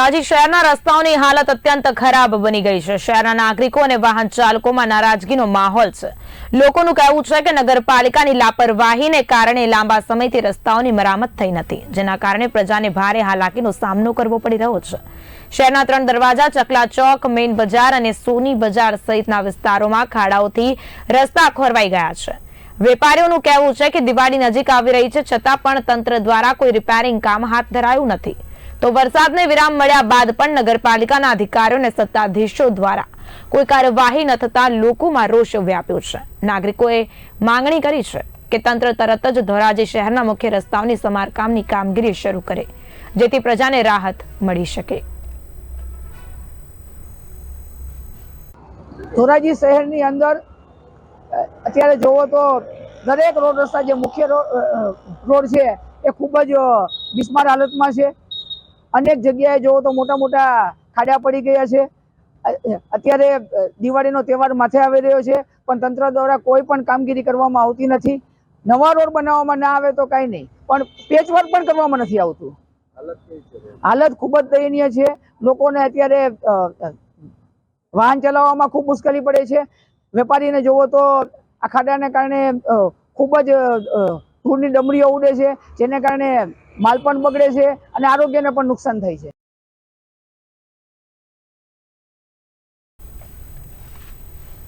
ધોરાજી શહેરના રસ્તાઓની હાલત અત્યંત ખરાબ બની ગઈ છે. શહેરના નાગરિકો અને વાહન ચાલકોમાં નારાજગીનો માહોલ છે. લોકોનું કહેવું છે કે નગરપાલિકાની લાપરવાહીને કારણે લાંબા સમયથી રસ્તાઓની મરામત થઈ નથી, જેના કારણે પ્રજાને ભારે હાલાકીનો સામનો કરવો પડી રહ્યો છે. શહેરના ત્રણ દરવાજા, ચકલા ચોક, મેઇન બજાર અને સોની બજાર સહિતના વિસ્તારોમાં ખાડાઓથી રસ્તા ખોરવાઈ ગયા છે. વેપારીઓનું કહેવું છે કે દિવાળી નજીક આવી રહી છે, છતાં પણ તંત્ર દ્વારા કોઈ રિપેરિંગ કામ હાથ ધરાયું નથી. તો વરસાદને વિરામ મળ્યા બાદ પણ નગરપાલિકાના અધિકારીઓ અને સત્તાધીશો દ્વારા કોઈ કાર્યવાહી ન થતા લોકોમાં રોષ વ્યાપ્યો છે. નાગરિકોએ માંગણી કરી છે કે તંત્ર તરત જ ધોરાજી શહેરના મુખ્ય રસ્તાઓની સમારકામની કામગીરી શરૂ કરે, જેથી પ્રજાને રાહત મળી શકે. ધોરાજી શહેરની અંદર અત્યારે જોવો તો દરેક રોડ રસ્તા જે મુખ્ય રોડ છે, એ ખૂબ જ બિસ્માર હાલતમાં છે. અનેક જગ્યાએ જોવો તો મોટા મોટા ખાડા પડી ગયા છે. અત્યારે દિવાળીનો તહેવાર માથે આવી રહ્યો છે, પણ તંત્ર દ્વારા કોઈ પણ કામગીરી કરવામાં આવતી નથી. નવા રોડ બનાવવામાં ના આવે તો કાંઈ નહીં, પણ પેચવર્ક પણ કરવામાં નથી આવતું. હાલત ખૂબ જ દયનીય છે. લોકોને અત્યારે વાહન ચલાવવામાં ખૂબ મુશ્કેલી પડે છે. વેપારીને જોવો તો આ ખાડાને કારણે ખૂબ જ ધૂળની ડમરીઓ ઉડે છે, જેને કારણે માલ પણ બગડે છે અને આરોગ્યને પણ નુકસાન થાય છે.